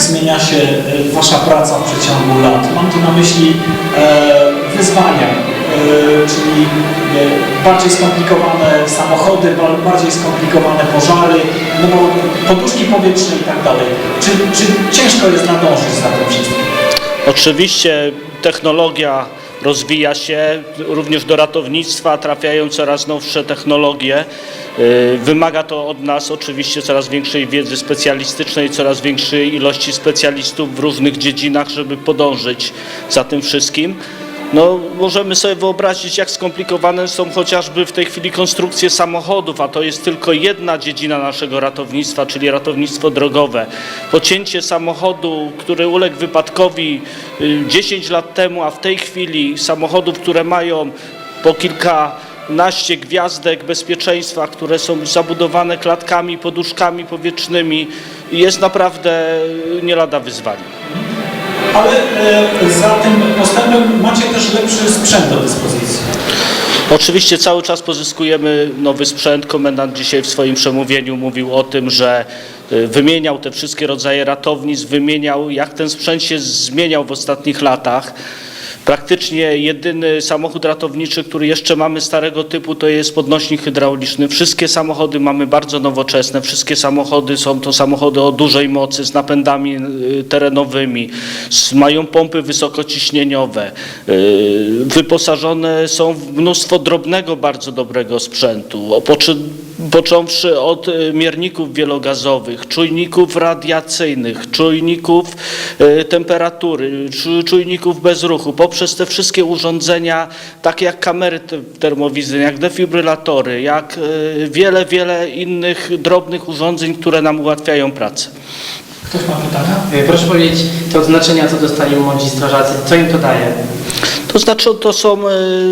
zmienia się e, Wasza praca w przeciągu lat? Mam tu na myśli e, wyzwania, e, czyli bardziej skomplikowane samochody, ba- bardziej skomplikowane pożary, no bo poduszki powietrzne i tak dalej. Czy, czy ciężko jest nadążyć za tym wszystkim? Oczywiście technologia rozwija się, również do ratownictwa trafiają coraz nowsze technologie. Yy, Wymaga to od nas oczywiście coraz większej wiedzy specjalistycznej, coraz większej ilości specjalistów w różnych dziedzinach, żeby podążyć za tym wszystkim. No, możemy sobie wyobrazić, jak skomplikowane są chociażby w tej chwili konstrukcje samochodów, a to jest tylko jedna dziedzina naszego ratownictwa, czyli ratownictwo drogowe. Pocięcie samochodu, który uległ wypadkowi y, 10 lat temu, a w tej chwili samochodów, które mają po kilkanaście gwiazdek bezpieczeństwa, które są zabudowane klatkami, poduszkami powietrznymi, jest naprawdę nie lada wyzwanie. Ale e, za tym postępem macie też lepszy sprzęt do dyspozycji. Oczywiście cały czas pozyskujemy nowy sprzęt. Komendant dzisiaj w swoim przemówieniu mówił o tym, że y, wymieniał te wszystkie rodzaje ratownic, wymieniał jak ten sprzęt się zmieniał w ostatnich latach. Praktycznie jedyny samochód ratowniczy, który jeszcze mamy starego typu, to jest podnośnik hydrauliczny. Wszystkie samochody mamy bardzo nowoczesne. Wszystkie samochody są to samochody o dużej mocy, z napędami y, terenowymi, mają pompy wysokociśnieniowe. y, Wyposażone są w mnóstwo drobnego, bardzo dobrego sprzętu. Począwszy od y, mierników wielogazowych, czujników radiacyjnych, czujników y, temperatury, czu- czujników bezruchu, poprzez te wszystkie urządzenia, takie jak kamery te- termowizyjne, jak defibrylatory, jak y, wiele, wiele innych drobnych urządzeń, które nam ułatwiają pracę. Ktoś ma pytania? Proszę powiedzieć te odznaczenia, co dostają młodzi strażacy, co im to daje? To znaczy to są,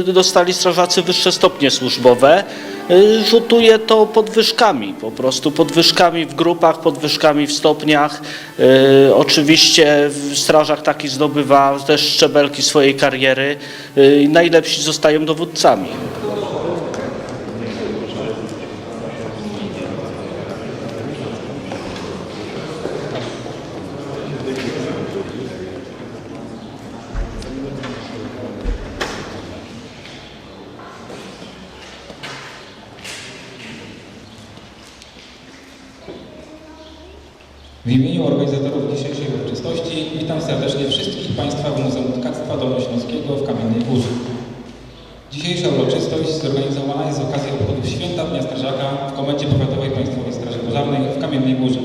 dostali strażacy wyższe stopnie służbowe. Y, Rzutuje to podwyżkami, po prostu podwyżkami w grupach, podwyżkami w stopniach. Y, Oczywiście w strażach taki zdobywa też szczebelki swojej kariery. Y, Najlepsi zostają dowódcami. W imieniu organizatorów dzisiejszej uroczystości witam serdecznie wszystkich Państwa w Muzeum Tkactwa Dolnośląskiego w Kamiennej Górze. Dzisiejsza uroczystość zorganizowana jest z okazji obchodów Święta Dnia Strażaka w Komendzie Powiatowej Państwowej Straży Pożarnej w Kamiennej Górze.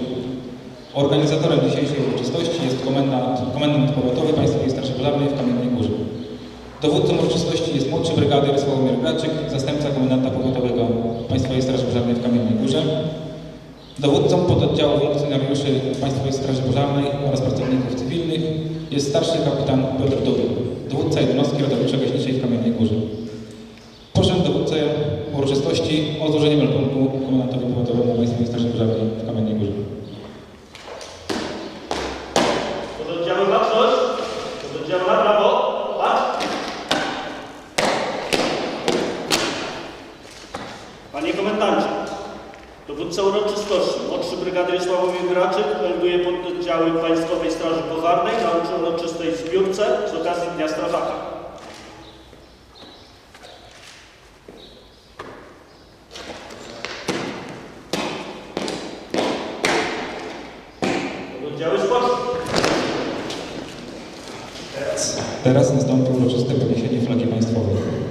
Organizatorem dzisiejszej uroczystości jest komendant, komendant Powiatowy Państwowej Straży Pożarnej w Kamiennej Górze. Dowódcą uroczystości jest młodszy brygadyr Sławomir Graczyk, zastępca komendanta powiatowego Państwowej Straży Pożarnej w Kamiennej Górze. Dowódcą pododdziału funkcjonariuszy Państwowej Straży Pożarnej oraz pracowników cywilnych jest starszy kapitan Piotr Dudek, dowódca jednostki ratowniczo-gaśniczej w Kamiennej Górze. Proszę dowódcę uroczystości o złożenie meldunku komendantowi powiatowemu Państwowej Straży Pożarnej w Kamiennej Górze. Pododdziały baczność, pododdziały na prawo, patrz. Panie komendancie, dowódca uroczystości, młodszy brygadyr Sławomir Graczyk melduje pododdziały Państwowej Straży Pożarnej na uroczystej zbiórce z okazji Dnia Strażaka. Teraz nastąpi uroczyste podniesienie flagi państwowej.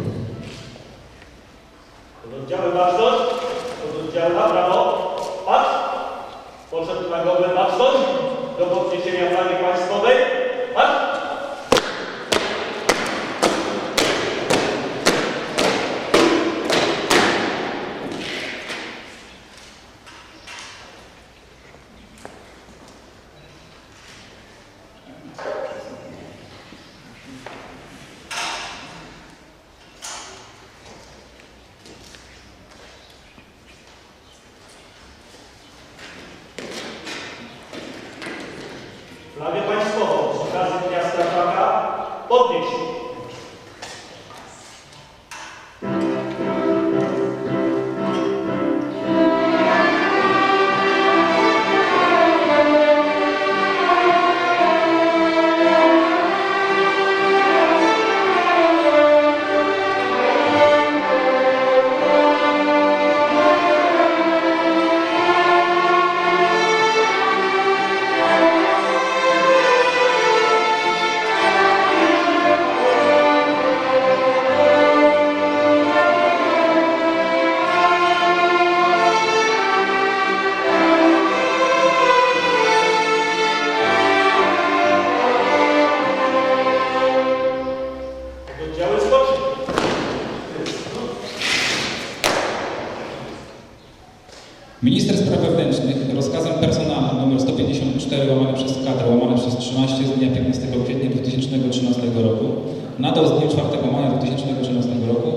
Nadał z dniem 4 maja 2013 roku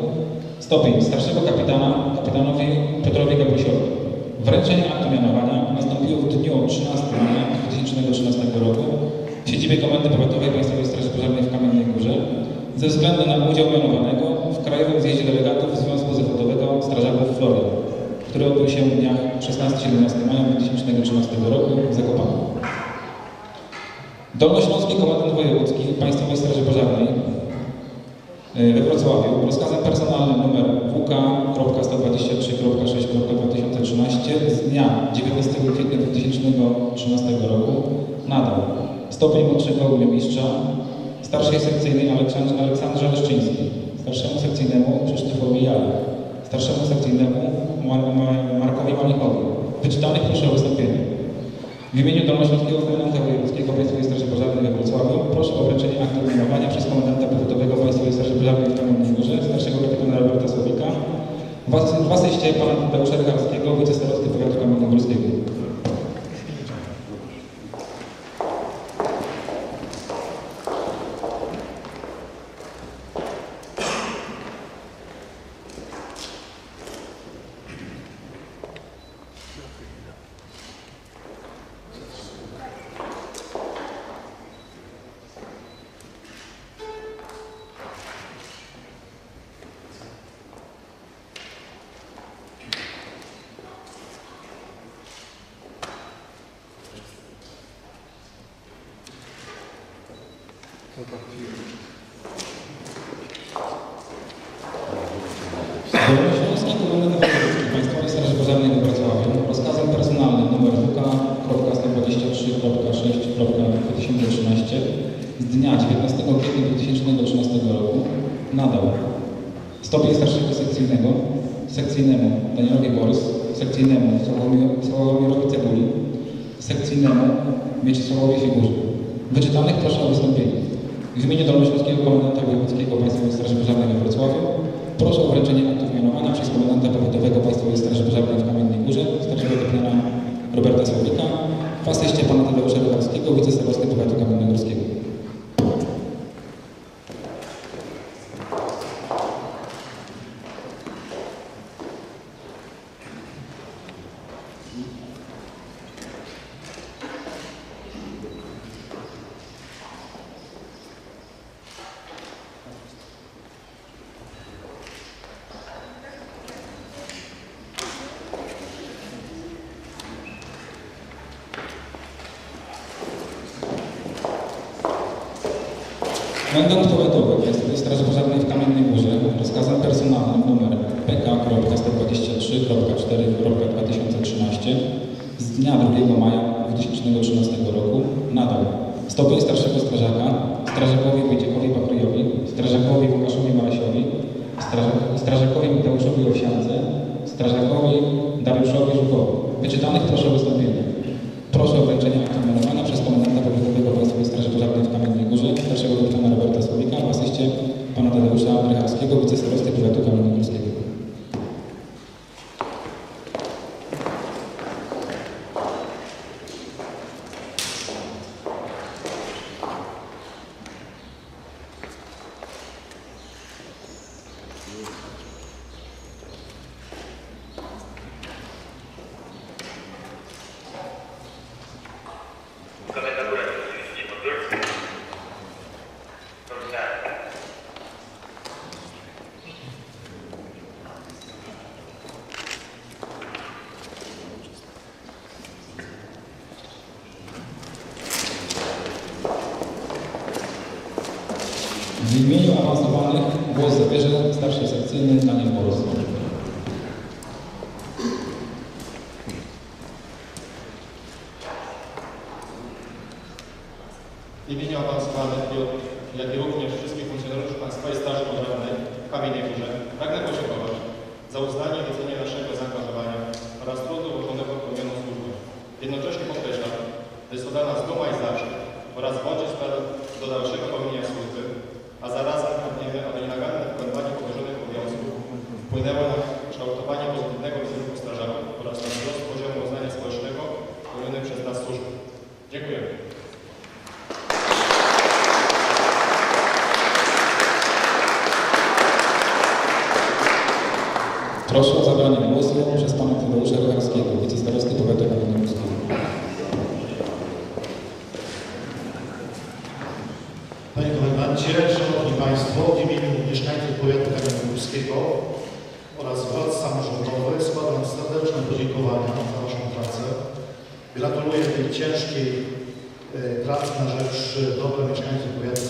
stopień starszego kapitana kapitanowi Piotrowi Gabrysiowi. Wręczenie aktu mianowania nastąpiło w dniu 13 maja 2013 roku w siedzibie Komendy Powiatowej Państwowej Straży Pożarnej w Kamiennej Górze ze względu na udział mianowanego w Krajowym Zjeździe Delegatów Związku Zawodowego Strażaków Florian, który odbył się w dniach 16-17 maja 2013 roku w Zakopanem. Dolnośląski Komendant Wojewódzki Państwowej Straży Pożarnej we Wrocławiu rozkazem personalnym numer WK.123.6.2013 z dnia 19 kwietnia 2013 roku nadał stopień młodszego ogólnomistrza starszej sekcyjnej Aleksandrze, Aleksandrze Leszczyńskiej, starszemu sekcyjnemu Krzysztofowi Jale, starszemu sekcyjnemu Mar- Mar- Markowi Malikowi. Wyczytanych proszę o wystąpienie. W imieniu Dolnośląskiego Komendanta Wojewódzkiego Państwowej Straży Pożarnej we Wrocławiu proszę o wręczenie aktu mianowania przez Komendanta Powiatowego Państwowej Straży Pożarnej w Kamiennej Górze starszego kapitana Roberta Słowika w as- w asyście pana Tadeusza Rycharskiego, wicestarosty powiatu kamiennogórskiego. Dolnośląski Komendant Wojewódzki Państwowej Straży Pożarnej we Wrocławiu rozkazem personalnym nr WK.123.6.2013 z dnia 19 kwietnia 2013 roku nadał stopień starszego sekcyjnego sekcyjnemu Danielowi Borys, sekcyjnemu Sławomir- Sławomirowi Cebuli, sekcyjnemu Mieczysławowi Figurze. Wyczytanych proszę o wystąpienie. W imieniu Dolnośląskiego Komendanta Wojewódzkiego Państwowej Straży Pożarnej we Wrocławiu proszę o wręczenie aktów mianowania przez Komendanta Powiatowego Państwowej Straży Pożarnej w Kamiennej Górze starszego kapitana Roberta Słowika w asyście pana Tadeusza Rycharskiego, wicestarosty Powiatu Kamiennogórskiego. Komendant Powiatowy Państwowej Straży Pożarnej w Kamiennej Górze. Rozkazem personalnym nr PK.124.4.2013 z dnia 2 maja 2013 roku. Nadał stopień starszego strażaka. Strażakowi Wojciechowi Pachryjowi, strażakowi Łukaszowi Marasiowi, strażak- strażakowi Mateuszowi Owsiance, strażakowi Dariuszowi Żukowi. Wyczytanych proszę o wystąpienie. Proszę o wręczenie aktu mianowania przez komendanta powiatowego Państwowej Straży Pożarnej w Kamiennej Górze, starszego kapitana Roberta Słowika w asyście pana Tadeusza Rycharskiego, wicestarosty powiatu kamiennogórskiego. W imieniu awansowanych głos zabierze starszy sekcyjny Daniel Borys. W imieniu awansowanych, jak i również wszystkich funkcjonariuszy Państwowej Straży Pożarnej w Kamiennej pragnę podziękować za uznanie i docenienie naszego zaangażowania oraz trudu włożonego w pełnioną służbę. Jednocześnie podkreślam, że jest to dla nas duma i zaszczyt oraz bodziec do dalszego pełnienia służby, a zarazem pragniemy, aby nienaganne wykonywanie powierzonych obowiązków wpłynęło na kształtowanie pozytywnego wizerunku strażaków oraz na wzrost poziomu uznania społecznego pełnionej przez nas służby. Dziękuję. Proszę o zabranie głosu przez pana Tadeusza Rycharskiego, wicestarostę powiatu kamieniowskiego. Panie Komendancie, Szanowni Państwo, w imieniu mieszkańców powiatu kamieniogórskiego oraz władz samorządowych składam serdeczne podziękowania za Waszą pracę. Gratuluję tej ciężkiej e, pracy na rzecz dobra mieszkańców powiatu.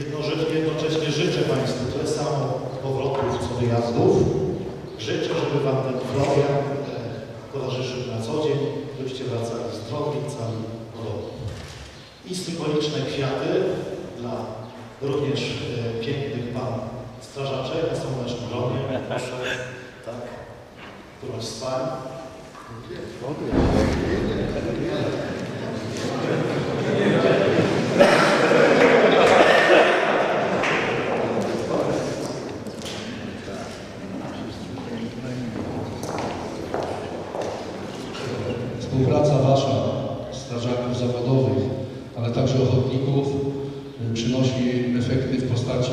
Jednoże- Jednocześnie życzę Państwu tyle samo powrotów co wyjazdów. Życzę, żeby Wam ten program e, towarzyszył na co dzień, żebyście wracali zdrowi, cali, podobni i symboliczne kwiaty dla również e, pięknych pan strażaczek na słonecznym gronie. Proszę, tak, któraś z pań. Współpraca Wasza, strażaków zawodowych, ale także ochotników y, przynosi efekty w postaci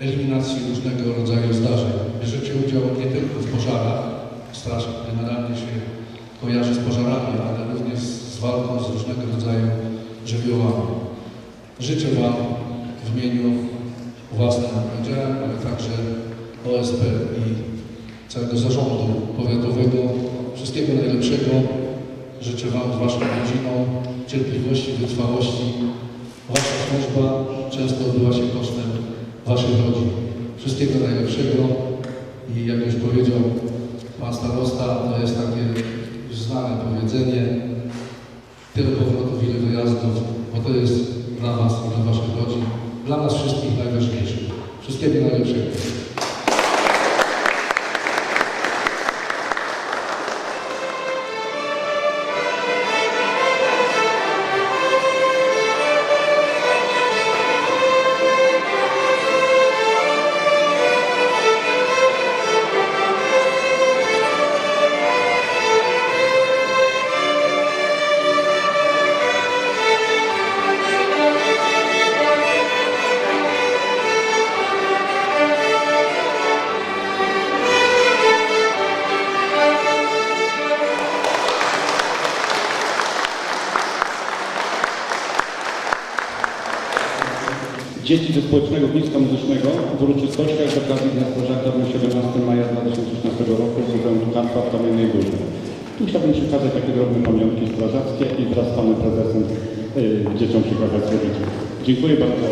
eliminacji różnego rodzaju zdarzeń. Bierzecie udział nie tylko w pożarach, straż generalnie się kojarzy z pożarami, ale również z walką z różnego rodzaju żywiołami. Życzę Wam w imieniu własnym, jak powiedziałem, ale także OSP i całego zarządu powiatowego wszystkiego najlepszego. Życzę Wam z Waszą rodziną cierpliwości, wytrwałości. Wasza służba często odbywa się kosztem Waszych rodzin. Wszystkiego najlepszego i jak już powiedział Pan Starosta, to jest takie znane powiedzenie, tyle powrotów, ile wyjazdów, bo to jest dla Was i dla Waszych rodzin, dla nas wszystkich najważniejsze. Wszystkiego najlepszego. Dzieci ze Społecznego Bliska Muzycznego w uroczystościach z okazji Dnia Strażaka w dniu 17 maja 2016 roku w Muzeum Tuchanka w Kamiennej Górze. Tu chciałbym przekazać takie drobne pamiątki strażackie i wraz z Panem Prezesem y, dzieciom przekazać swoje Dziękuję bardzo.